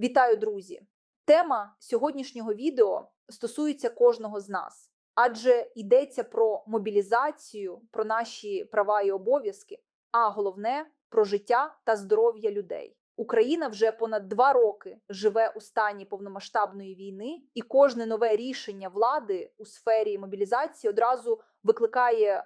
Вітаю, друзі! Тема сьогоднішнього відео стосується кожного з нас, адже йдеться про мобілізацію, про наші права і обов'язки, а головне про життя та здоров'я людей. Україна вже понад два роки живе у стані повномасштабної війни, і кожне нове рішення влади у сфері мобілізації одразу викликає е,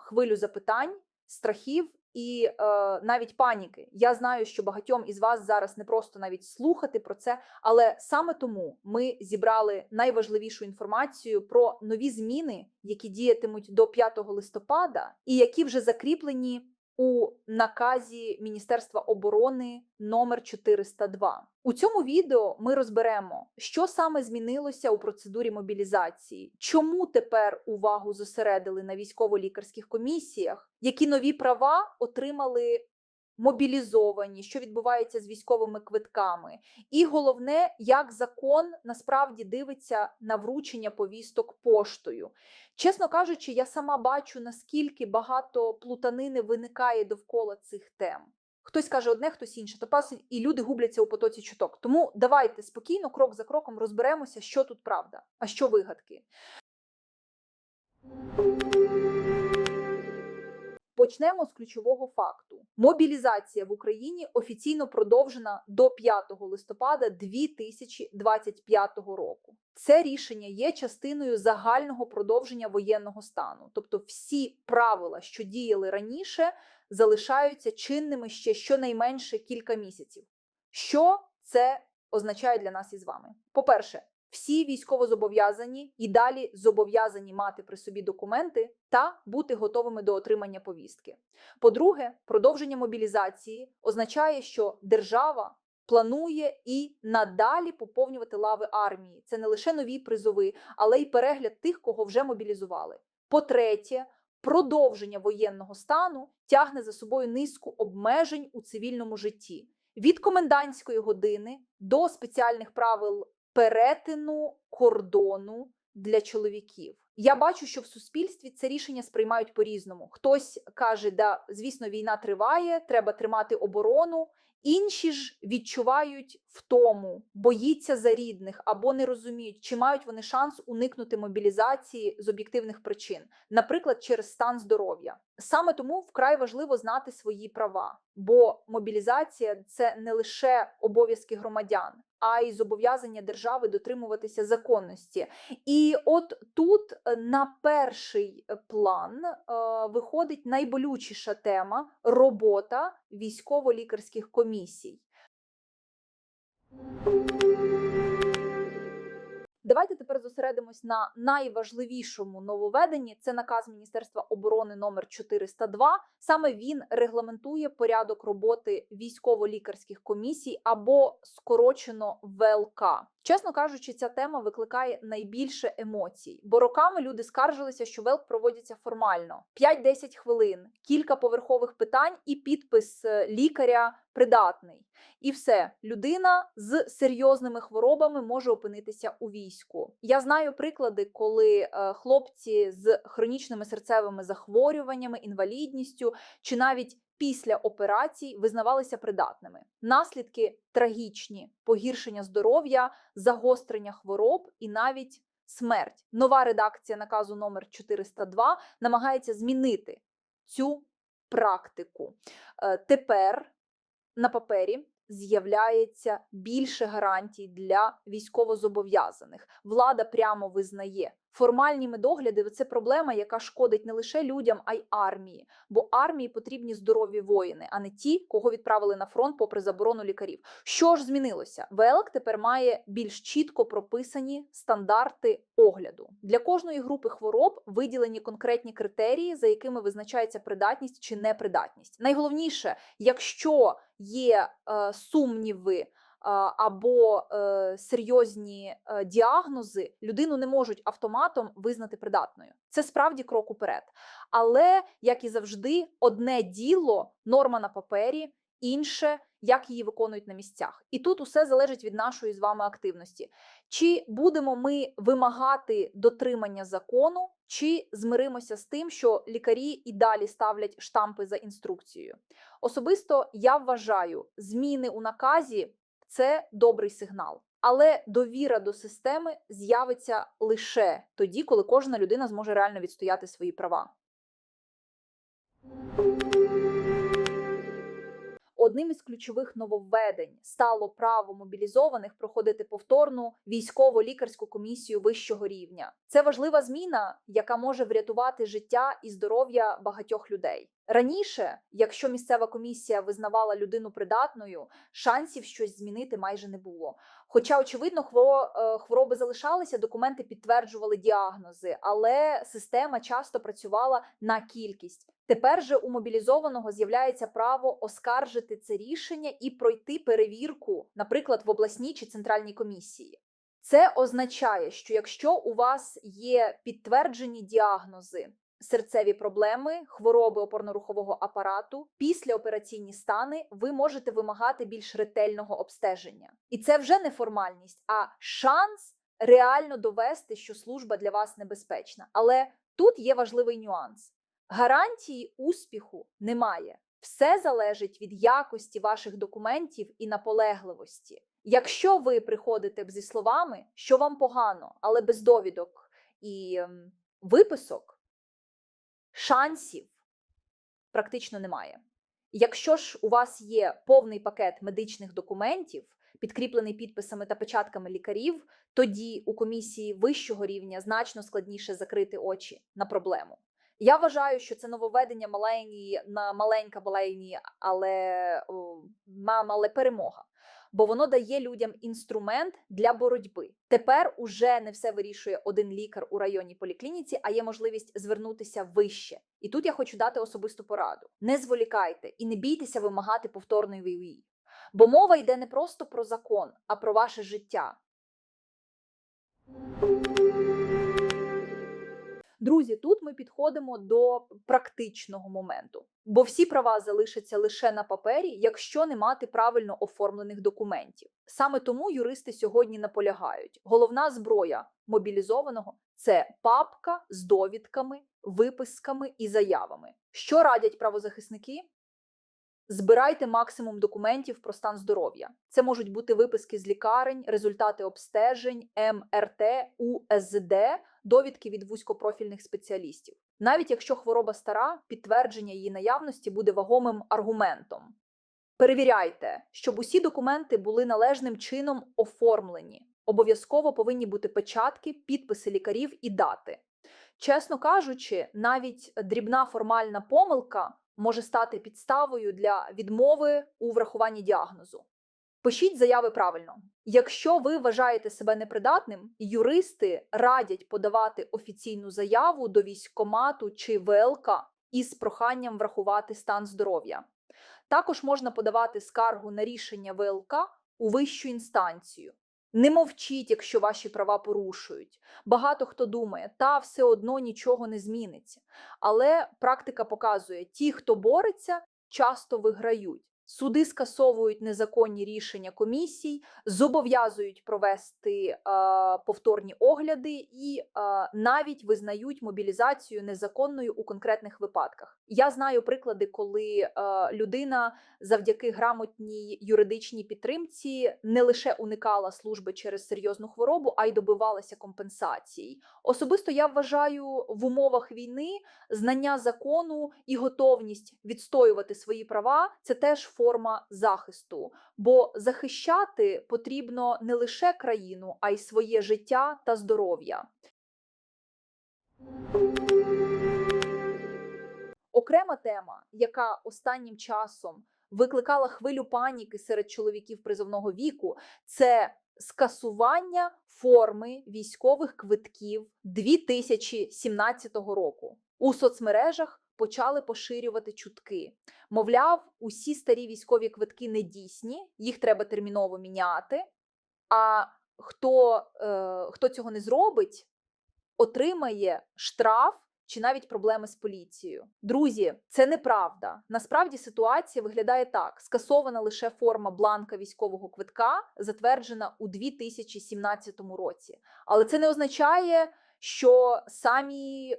хвилю запитань, страхів і е, навіть паніки. Я знаю, що багатьом із вас зараз не просто навіть слухати про це, але саме тому ми зібрали найважливішу інформацію про нові зміни, які діятимуть до 5 листопада, і які вже закріплені у наказі Міністерства оборони номер 402. У цьому відео ми розберемо, що саме змінилося у процедурі мобілізації, чому тепер увагу зосередили на військово-лікарських комісіях, які нові права отримали мобілізовані, що відбувається з військовими квитками, і головне, як закон насправді дивиться на вручення повісток поштою. Чесно кажучи, я сама бачу, наскільки багато плутанини виникає довкола цих тем. Хтось каже одне, хтось інше, то і люди губляться у потоці чуток. Тому давайте спокійно, крок за кроком, розберемося, що тут правда, а що вигадки. Почнемо з ключового факту: мобілізація в Україні офіційно продовжена до 5 листопада 2025 року. Це рішення є частиною загального продовження воєнного стану, тобто всі правила, що діяли раніше, залишаються чинними ще щонайменше кілька місяців. Що це означає для нас із вами? По-перше, всі військовозобов'язані і далі зобов'язані мати при собі документи та бути готовими до отримання повістки. По-друге, продовження мобілізації означає, що держава планує і надалі поповнювати лави армії. Це не лише нові призови, але й перегляд тих, кого вже мобілізували. По-третє, продовження воєнного стану тягне за собою низку обмежень у цивільному житті. Від комендантської години до спеціальних правил перетину кордону для чоловіків. Я бачу, що в суспільстві це рішення сприймають по-різному. Хтось каже, да, звісно, війна триває, треба тримати оборону. Інші ж відчувають втому, боїться за рідних або не розуміють, чи мають вони шанс уникнути мобілізації з об'єктивних причин, наприклад, через стан здоров'я. Саме тому вкрай важливо знати свої права, бо мобілізація це не лише обов'язки громадян, а й зобов'язання держави дотримуватися законності. І от тут е, на перший план е, виходить найболючіша тема робота військово-лікарських комісій. Тепер зосередимось на найважливішому нововведенні. Це наказ Міністерства оборони номер 402. Саме він регламентує порядок роботи військово-лікарських комісій або скорочено ВЛК. Чесно кажучи, ця тема викликає найбільше емоцій, бо роками люди скаржилися, що ВЕЛК проводяться формально: 5-10 хвилин, кілька поверхових питань і підпис е, лікаря придатний. І все, людина з серйозними хворобами може опинитися у війську. Я знаю приклади, коли е, хлопці з хронічними серцевими захворюваннями, інвалідністю чи навіть після операцій визнавалися придатними. Наслідки трагічні: погіршення здоров'я, загострення хвороб і навіть смерть. Нова редакція наказу номер 402 намагається змінити цю практику. Е, тепер на папері з'являється більше гарантій для військовозобов'язаних. Влада прямо визнає. Формальні медогляди це проблема, яка шкодить не лише людям, а й армії. Бо армії потрібні здорові воїни, а не ті, кого відправили на фронт попри заборону лікарів. Що ж змінилося? ВЕЛК тепер має більш чітко прописані стандарти огляду для кожної групи хвороб. Виділені конкретні критерії, за якими визначається придатність чи непридатність. Найголовніше, якщо є е, сумніви або е, серйозні е, діагнози, людину не можуть автоматом визнати придатною. Це справді крок уперед. Але, як і завжди, одне діло, норма на папері, інше. Як її виконують на місцях, і тут усе залежить від нашої з вами активності. Чи будемо ми вимагати дотримання закону, чи змиримося з тим, що лікарі і далі ставлять штампи за інструкцією? Особисто я вважаю, зміни у наказі це добрий сигнал. Але довіра до системи з'явиться лише тоді, коли кожна людина зможе реально відстояти свої права. Одним із ключових нововведень стало право мобілізованих проходити повторну військово-лікарську комісію вищого рівня. Це важлива зміна, яка може врятувати життя і здоров'я багатьох людей. Раніше, якщо місцева комісія визнавала людину придатною, шансів щось змінити майже не було. Хоча, очевидно, е, хвороби залишалися, документи підтверджували діагнози, але система часто працювала на кількість. Тепер же у мобілізованого з'являється право оскаржити це рішення і пройти перевірку, наприклад, в обласній чи центральній комісії. Це означає, що якщо у вас є підтверджені діагнози, серцеві проблеми, хвороби опорно-рухового апарату, післяопераційні стани, ви можете вимагати більш ретельного обстеження. І це вже не формальність, а шанс реально довести, що служба для вас небезпечна. Але тут є важливий нюанс. Гарантії успіху немає. Все залежить від якості ваших документів і наполегливості. Якщо ви приходите зі словами, що вам погано, але без довідок і ем, виписок, шансів практично немає. Якщо ж у вас є повний пакет медичних документів, підкріплений підписами та печатками лікарів, тоді у комісії вищого рівня значно складніше закрити очі на проблему. Я вважаю, що це нововведення маленькі, на маленька маленькі, але але перемога. Бо воно дає людям інструмент для боротьби. Тепер уже не все вирішує один лікар у районній поліклініці, а є можливість звернутися вище. І тут я хочу дати особисту пораду: не зволікайте і не бійтеся вимагати повторної ВІВІ. Бо мова йде не просто про закон, а про ваше життя. Друзі, тут ми підходимо до практичного моменту, бо всі права залишаться лише на папері, якщо не мати правильно оформлених документів. Саме тому юристи сьогодні наполягають: головна зброя мобілізованого це папка з довідками, виписками і заявами. Що радять правозахисники? Збирайте максимум документів про стан здоров'я. Це можуть бути виписки з лікарень, результати обстежень, МРТ, УСД, довідки від вузькопрофільних спеціалістів. Навіть якщо хвороба стара, підтвердження її наявності буде вагомим аргументом. Перевіряйте, щоб усі документи були належним чином оформлені. Обов'язково повинні бути печатки, підписи лікарів і дати. Чесно кажучи, навіть дрібна формальна помилка може стати підставою для відмови у врахуванні діагнозу. Пишіть заяви правильно. Якщо ви вважаєте себе непридатним, юристи радять подавати офіційну заяву до військкомату чи ВЛК із проханням врахувати стан здоров'я. Також можна подавати скаргу на рішення ВЛК у вищу інстанцію. Не мовчіть, якщо ваші права порушують. Багато хто думає, та все одно нічого не зміниться. Але практика показує, ті, хто бореться, часто виграють. Суди скасовують незаконні рішення комісій, зобов'язують провести е, повторні огляди і е, навіть визнають мобілізацію незаконною у конкретних випадках. Я знаю приклади, коли е, людина завдяки грамотній юридичній підтримці не лише уникала служби через серйозну хворобу, а й добивалася компенсацій. Особисто я вважаю в умовах війни знання закону і готовність відстоювати свої права це теж форма захисту, бо захищати потрібно не лише країну, а й своє життя та здоров'я. Окрема тема, яка останнім часом викликала хвилю паніки серед чоловіків призовного віку, це скасування форми військових квитків 2017 року. У соцмережах почали поширювати чутки. Мовляв, усі старі військові квитки не дійсні, їх треба терміново міняти. А хто, е, хто цього не зробить, отримає штраф чи навіть проблеми з поліцією. Друзі, це неправда. Насправді ситуація виглядає так: скасована лише форма бланка військового квитка, затверджена у 2017 році. Але це не означає, що самі е,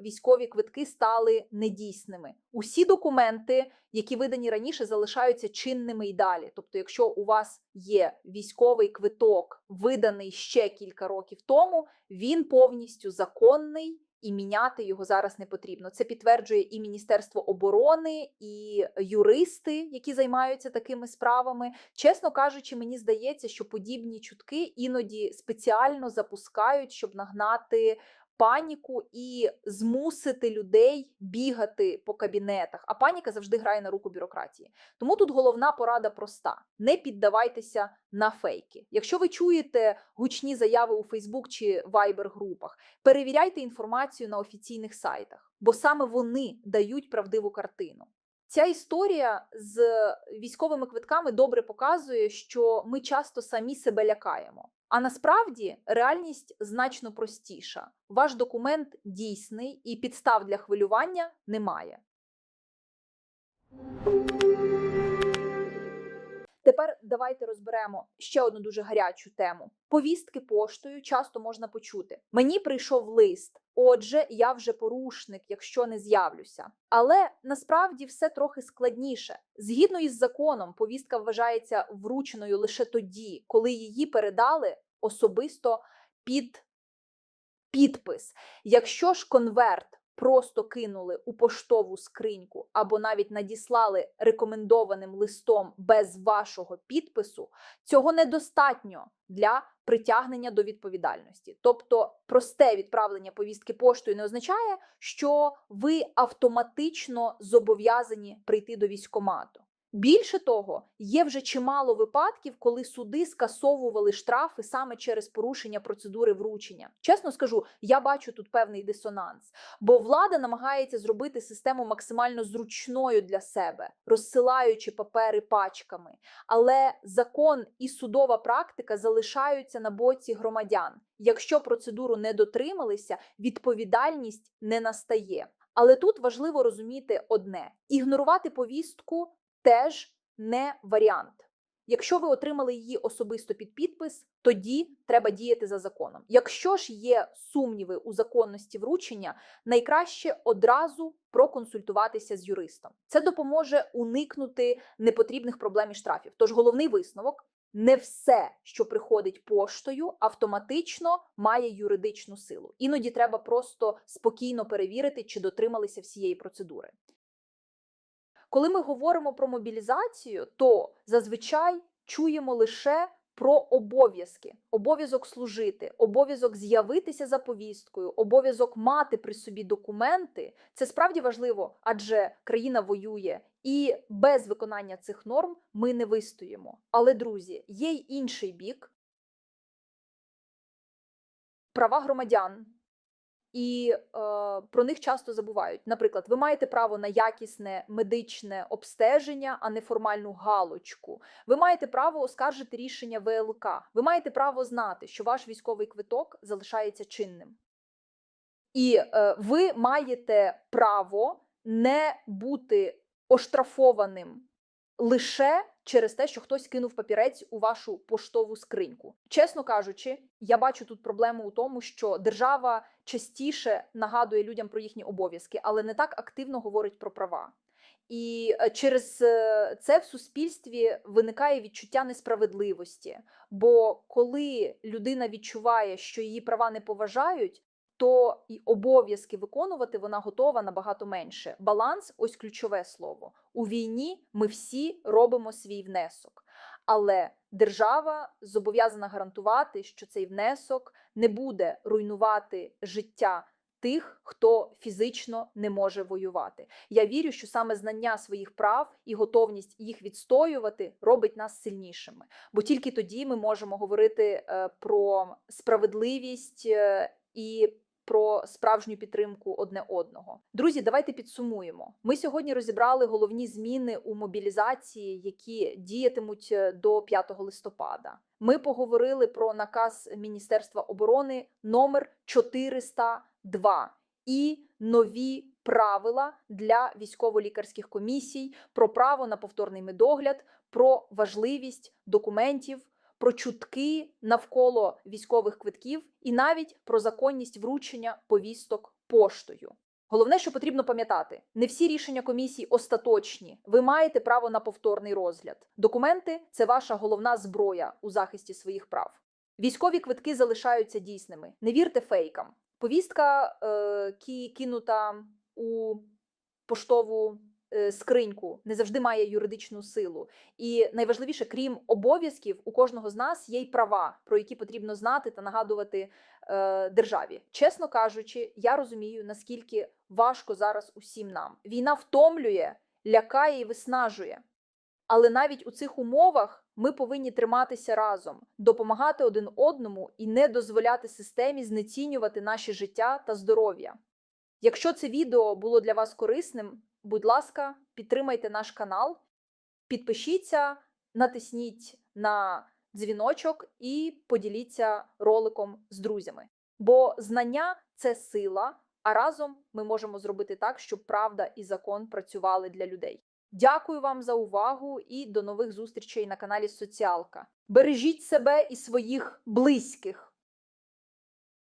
військові квитки стали недійсними. Усі документи, які видані раніше, залишаються чинними й далі. Тобто, якщо у вас є військовий квиток, виданий ще кілька років тому, він повністю законний. І міняти його зараз не потрібно. Це підтверджує і Міністерство оборони, і юристи, які займаються такими справами. Чесно кажучи, мені здається, що подібні чутки іноді спеціально запускають, щоб нагнати паніку і змусити людей бігати по кабінетах. А паніка завжди грає на руку бюрократії. Тому тут головна порада проста: не піддавайтеся на фейки. Якщо ви чуєте гучні заяви у Фейсбук чи Viber групах, перевіряйте інформацію на офіційних сайтах, бо саме вони дають правдиву картину. Ця історія з військовими квитками добре показує, що ми часто самі себе лякаємо. А насправді реальність значно простіша. Ваш документ дійсний і підстав для хвилювання немає. Тепер давайте розберемо ще одну дуже гарячу тему. Повістки поштою часто можна почути. Мені прийшов лист, отже, я вже порушник, якщо не з'явлюся. Але насправді все трохи складніше. Згідно із законом, повістка вважається врученою лише тоді, коли її передали особисто під підпис. Якщо ж конверт просто кинули у поштову скриньку або навіть надіслали рекомендованим листом без вашого підпису, цього недостатньо для притягнення до відповідальності. Тобто, просте відправлення повістки поштою не означає, що ви автоматично зобов'язані прийти до військомату. Більше того, є вже чимало випадків, коли суди скасовували штрафи саме через порушення процедури вручення. Чесно скажу, я бачу тут певний дисонанс, бо влада намагається зробити систему максимально зручною для себе, розсилаючи папери пачками. Але закон і судова практика залишаються на боці громадян. Якщо процедуру не дотрималися, відповідальність не настає. Але тут важливо розуміти одне: ігнорувати повістку теж не варіант. Якщо ви отримали її особисто під підпис, тоді треба діяти за законом. Якщо ж є сумніви у законності вручення, найкраще одразу проконсультуватися з юристом. Це допоможе уникнути непотрібних проблем і штрафів. Тож головний висновок. Не все, що приходить поштою, автоматично має юридичну силу. Іноді треба просто спокійно перевірити, чи дотрималися всієї процедури. Коли ми говоримо про мобілізацію, то зазвичай чуємо лише про обов'язки: обов'язок служити, обов'язок з'явитися за повісткою, обов'язок мати при собі документи. Це справді важливо, адже країна воює, і без виконання цих норм ми не вистоїмо. Але, друзі, є й інший бік. Права громадян і е, про них часто забувають. Наприклад, ви маєте право на якісне медичне обстеження, а не формальну галочку. Ви маєте право оскаржити рішення ВЛК. Ви маєте право знати, що ваш військовий квиток залишається чинним. І е, ви маєте право не бути оштрафованим лише через те, що хтось кинув папірець у вашу поштову скриньку. Чесно кажучи, я бачу тут проблему у тому, що держава частіше нагадує людям про їхні обов'язки, але не так активно говорить про права. І е, через е, це в суспільстві виникає відчуття несправедливості. Бо коли людина відчуває, що її права не поважають, то і обов'язки виконувати вона готова набагато менше. Баланс ось ключове слово. У війні ми всі робимо свій внесок, але держава зобов'язана гарантувати, що цей внесок не буде руйнувати життя. Тих, хто фізично не може воювати. Я вірю, що саме знання своїх прав і готовність їх відстоювати робить нас сильнішими. Бо тільки тоді ми можемо говорити е, про справедливість е, і про справжню підтримку одне одного. Друзі, давайте підсумуємо. Ми сьогодні розібрали головні зміни у мобілізації, які діятимуть е, до 5 листопада. Ми поговорили про наказ Міністерства оборони номер 402 і нові правила для військово-лікарських комісій, про право на повторний медогляд, про важливість документів про чутки навколо військових квитків і навіть про законність вручення повісток поштою. Головне, що потрібно пам'ятати, не всі рішення комісії остаточні. Ви маєте право на повторний розгляд. Документи це ваша головна зброя у захисті своїх прав. Військові квитки залишаються дійсними. Не вірте фейкам. Повістка, е, кинута у поштову скриньку, не завжди має юридичну силу. І найважливіше, крім обов'язків, у кожного з нас є й права, про які потрібно знати та нагадувати е, державі. Чесно кажучи, я розумію, наскільки важко зараз усім нам. Війна втомлює, лякає і виснажує. Але навіть у цих умовах ми повинні триматися разом, допомагати один одному і не дозволяти системі знецінювати наші життя та здоров'я. Якщо це відео було для вас корисним, будь ласка, підтримайте наш канал, підпишіться, натисніть на дзвіночок і поділіться роликом з друзями. Бо знання це сила, а разом ми можемо зробити так, щоб правда і закон працювали для людей. Дякую вам за увагу і до нових зустрічей на каналі Соціалка. Бережіть себе і своїх близьких.